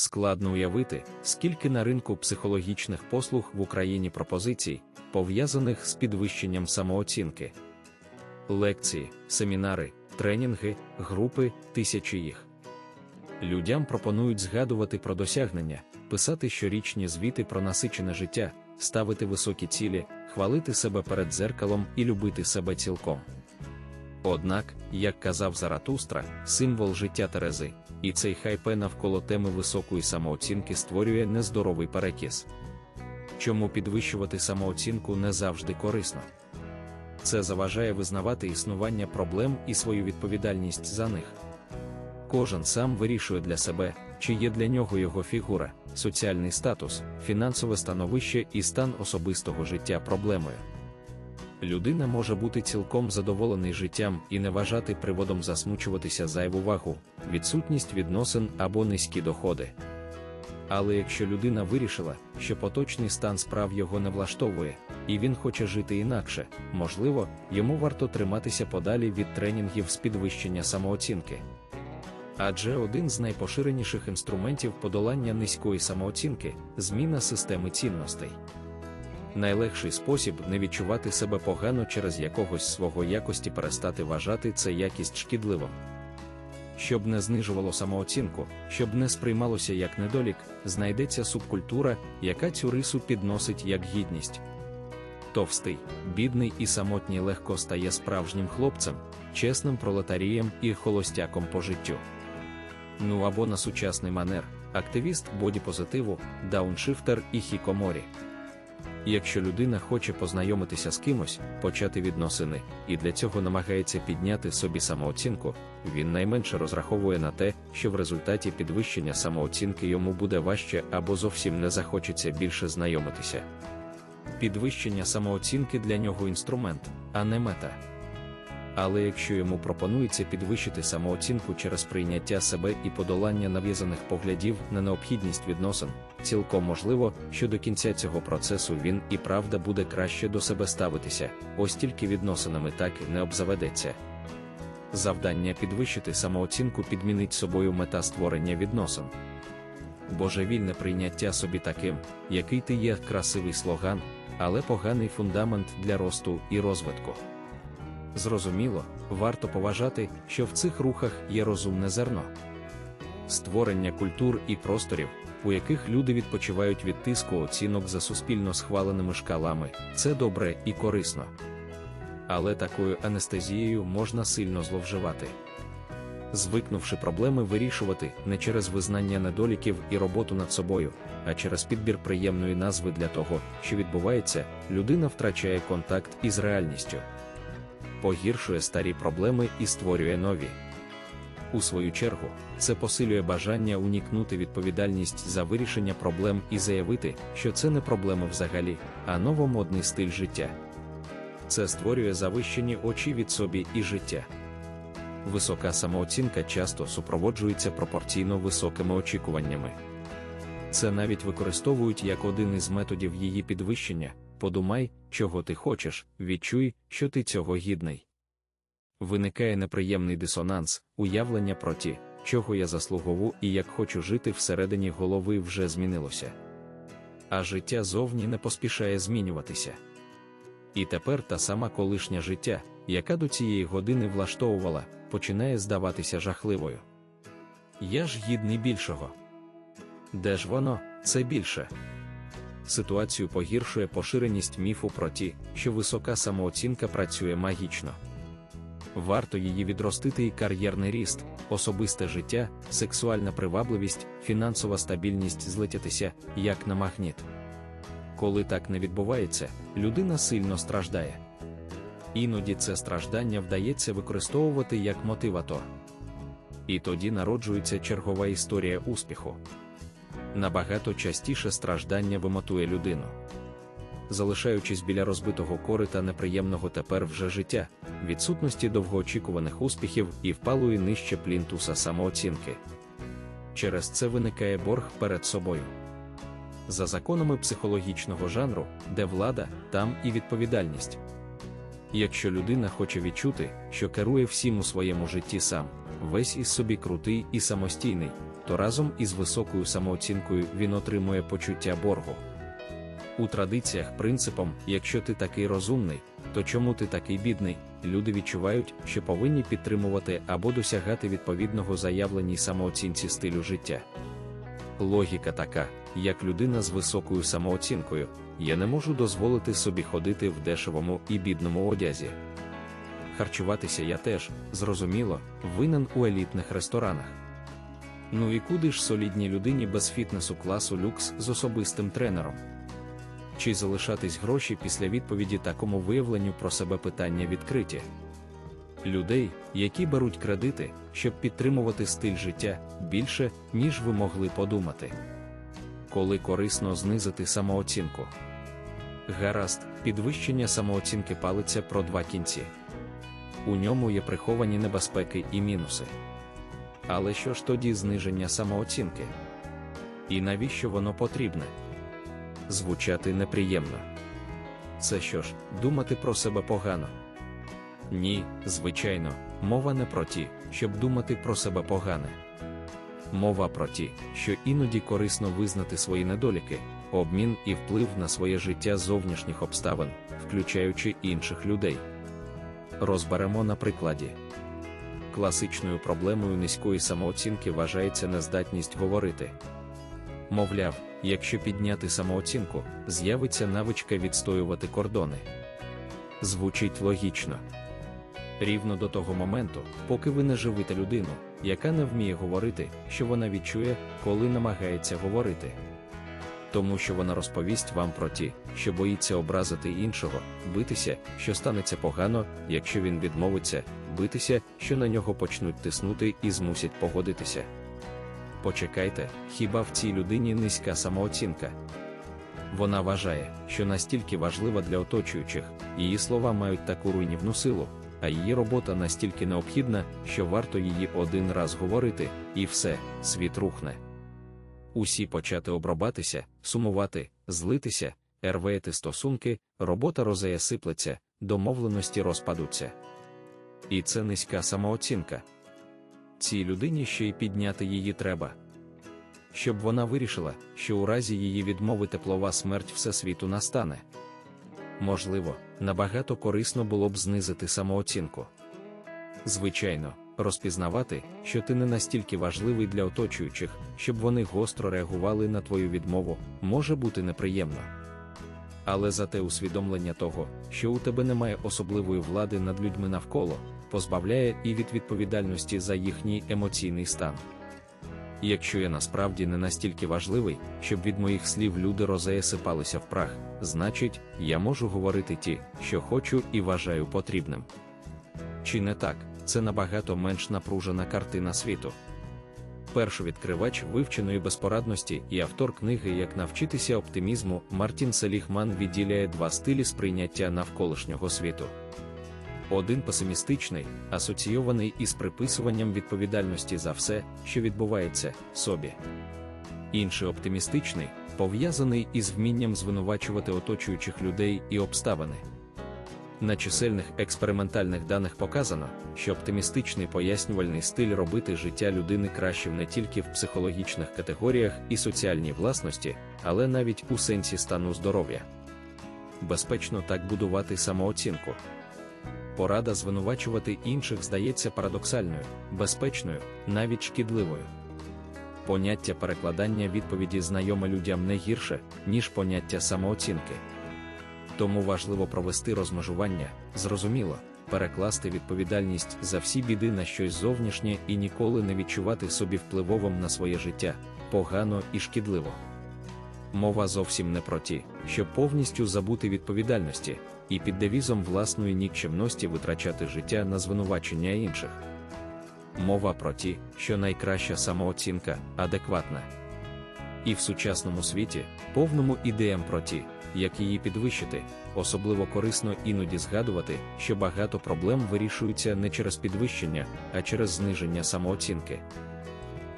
Складно уявити, скільки на ринку психологічних послуг в Україні пропозицій, пов'язаних з підвищенням самооцінки. Лекції, семінари, тренінги, групи, тисячі їх. Людям пропонують згадувати про досягнення, писати щорічні звіти про насичене життя, ставити високі цілі, хвалити себе перед дзеркалом і любити себе цілком. Однак, як казав Заратустра, символ життя Терези, і цей хайпе навколо теми високої самооцінки створює нездоровий перекіс. Чому підвищувати самооцінку не завжди корисно? Це заважає визнавати існування проблем і свою відповідальність за них. Кожен сам вирішує для себе, чи є для нього його фігура, соціальний статус, фінансове становище і стан особистого життя проблемою. Людина може бути цілком задоволений життям і не вважати приводом засмучуватися зайву вагу, відсутність відносин або низькі доходи. Але якщо людина вирішила, що поточний стан справ його не влаштовує, і він хоче жити інакше, можливо, йому варто триматися подалі від тренінгів з підвищення самооцінки. Адже один з найпоширеніших інструментів подолання низької самооцінки зміна системи цінностей. Найлегший спосіб не відчувати себе погано через якогось свого якості перестати вважати це якість шкідливим. Щоб не знижувало самооцінку, щоб не сприймалося як недолік, знайдеться субкультура, яка цю рису підносить як гідність. Товстий, бідний і самотній легко стає справжнім хлопцем, чесним пролетарієм і холостяком по життю. Ну або на сучасний манер, активіст бодіпозитиву, дауншифтер і хікоморі. Якщо людина хоче познайомитися з кимось, почати відносини, і для цього намагається підняти собі самооцінку, він найменше розраховує на те, що в результаті підвищення самооцінки йому буде важче або зовсім не захочеться більше знайомитися. Підвищення самооцінки для нього інструмент, а не мета. Але якщо йому пропонується підвищити самооцінку через прийняття себе і подолання нав'язаних поглядів на необхідність відносин, цілком можливо, що до кінця цього процесу він і правда буде краще до себе ставитися, ось тільки відносинами так і не обзаведеться. Завдання підвищити самооцінку підмінить собою мета створення відносин. Божевільне прийняття собі таким, який ти є красивий слоган, але поганий фундамент для росту і розвитку. Зрозуміло, варто поважати, що в цих рухах є розумне зерно. Створення культур і просторів, у яких люди відпочивають від тиску оцінок за суспільно схваленими шкалами, це добре і корисно. Але такою анестезією можна сильно зловживати. Звикнувши проблеми вирішувати не через визнання недоліків і роботу над собою, а через підбір приємної назви для того, що відбувається, людина втрачає контакт із реальністю погіршує старі проблеми і створює нові. У свою чергу, це посилює бажання унікнути відповідальність за вирішення проблем і заявити, що це не проблема взагалі, а новомодний стиль життя. Це створює завищені очі від собі і життя. Висока самооцінка часто супроводжується пропорційно високими очікуваннями. Це навіть використовують як один із методів її підвищення подумай, чого ти хочеш, відчуй, що ти цього гідний. Виникає неприємний дисонанс, уявлення про ті, чого я заслугову і як хочу жити всередині голови вже змінилося. А життя зовні не поспішає змінюватися. І тепер та сама колишня життя, яка до цієї години влаштовувала, починає здаватися жахливою. Я ж гідний більшого. Де ж воно, це більше? Ситуацію погіршує поширеність міфу про ті, що висока самооцінка працює магічно. Варто її відростити і кар'єрний ріст, особисте життя, сексуальна привабливість, фінансова стабільність злетятися, як на магніт. Коли так не відбувається, людина сильно страждає. Іноді це страждання вдається використовувати як мотиватор. І тоді народжується чергова історія успіху набагато частіше страждання вимотує людину. Залишаючись біля розбитого корита неприємного тепер вже життя, відсутності довгоочікуваних успіхів і впалої нижче плінтуса самооцінки. Через це виникає борг перед собою. За законами психологічного жанру, де влада, там і відповідальність. Якщо людина хоче відчути, що керує всім у своєму житті сам, весь із собі крутий і самостійний, то разом із високою самооцінкою він отримує почуття боргу. У традиціях принципом, якщо ти такий розумний, то чому ти такий бідний? Люди відчувають, що повинні підтримувати або досягати відповідного заявленій самооцінці стилю життя. Логіка така, як людина з високою самооцінкою, я не можу дозволити собі ходити в дешевому і бідному одязі. Харчуватися я теж, зрозуміло, винен у елітних ресторанах. Ну і куди ж солідній людині без фітнесу класу люкс з особистим тренером? Чи залишатись гроші після відповіді такому виявленню про себе питання відкриті? Людей, які беруть кредити, щоб підтримувати стиль життя більше, ніж ви могли подумати. Коли корисно знизити самооцінку. Гаразд, підвищення самооцінки палиться про два кінці. У ньому є приховані небезпеки і мінуси. Але що ж тоді зниження самооцінки? І навіщо воно потрібне? Звучати неприємно. Це що ж, думати про себе погано? Ні, звичайно, мова не про ті, щоб думати про себе погане. Мова про ті, що іноді корисно визнати свої недоліки, обмін і вплив на своє життя зовнішніх обставин, включаючи інших людей. Розберемо на прикладі. Класичною проблемою низької самооцінки вважається нездатність говорити. Мовляв, якщо підняти самооцінку, з'явиться навичка відстоювати кордони. Звучить логічно. Рівно до того моменту, поки ви не живите людину, яка не вміє говорити, що вона відчує, коли намагається говорити. Тому що вона розповість вам про ті, що боїться образити іншого, битися, що станеться погано, якщо він відмовиться, битися, що на нього почнуть тиснути і змусять погодитися. Почекайте, хіба в цій людині низька самооцінка? Вона вважає, що настільки важлива для оточуючих, її слова мають таку руйнівну силу, а її робота настільки необхідна, що варто її один раз говорити, і все, світ рухне. Усі почати обробатися, сумувати, злитися, ервеяти стосунки, робота розея сиплеться, домовленості розпадуться. І це низька самооцінка. Цій людині ще й підняти її треба. Щоб вона вирішила, що у разі її відмови теплова смерть всесвіту настане. Можливо, набагато корисно було б знизити самооцінку. Звичайно, розпізнавати, що ти не настільки важливий для оточуючих, щоб вони гостро реагували на твою відмову, може бути неприємно. Але зате усвідомлення того, що у тебе немає особливої влади над людьми навколо, позбавляє і від відповідальності за їхній емоційний стан. Якщо я насправді не настільки важливий, щоб від моїх слів люди розея сипалися в прах, значить, я можу говорити ті, що хочу і вважаю потрібним. Чи не так, це набагато менш напружена картина світу. Першовідкривач вивченої безпорадності і автор книги Як навчитися оптимізму Мартін Селіхман відділяє два стилі сприйняття навколишнього світу. Один песимістичний, асоційований із приписуванням відповідальності за все, що відбувається, собі. Інший оптимістичний, пов'язаний із вмінням звинувачувати оточуючих людей і обставини. На чисельних експериментальних даних показано, що оптимістичний пояснювальний стиль робити життя людини кращим не тільки в психологічних категоріях і соціальній власності, але навіть у сенсі стану здоров'я. Безпечно так будувати самооцінку. Порада звинувачувати інших здається парадоксальною, безпечною, навіть шкідливою. Поняття перекладання відповіді знайоме людям не гірше, ніж поняття самооцінки. Тому важливо провести розмежування, зрозуміло, перекласти відповідальність за всі біди на щось зовнішнє і ніколи не відчувати собі впливовим на своє життя, погано і шкідливо. Мова зовсім не про ті, щоб повністю забути відповідальності, і під девізом власної нікчемності витрачати життя на звинувачення інших. Мова про ті, що найкраща самооцінка адекватна. І в сучасному світі, повному ідеям про ті, як її підвищити, особливо корисно іноді згадувати, що багато проблем вирішуються не через підвищення, а через зниження самооцінки,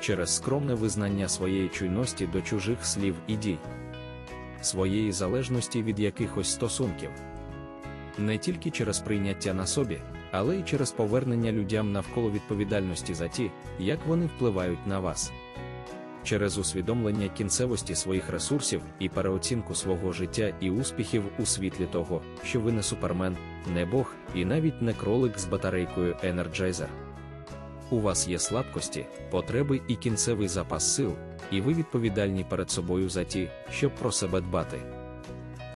через скромне визнання своєї чуйності до чужих слів і дій, своєї залежності від якихось стосунків. Не тільки через прийняття на собі, але й через повернення людям навколо відповідальності за ті, як вони впливають на вас. Через усвідомлення кінцевості своїх ресурсів і переоцінку свого життя і успіхів у світлі того, що ви не супермен, не Бог і навіть не кролик з батарейкою Energizer. У вас є слабкості, потреби і кінцевий запас сил, і ви відповідальні перед собою за ті, щоб про себе дбати.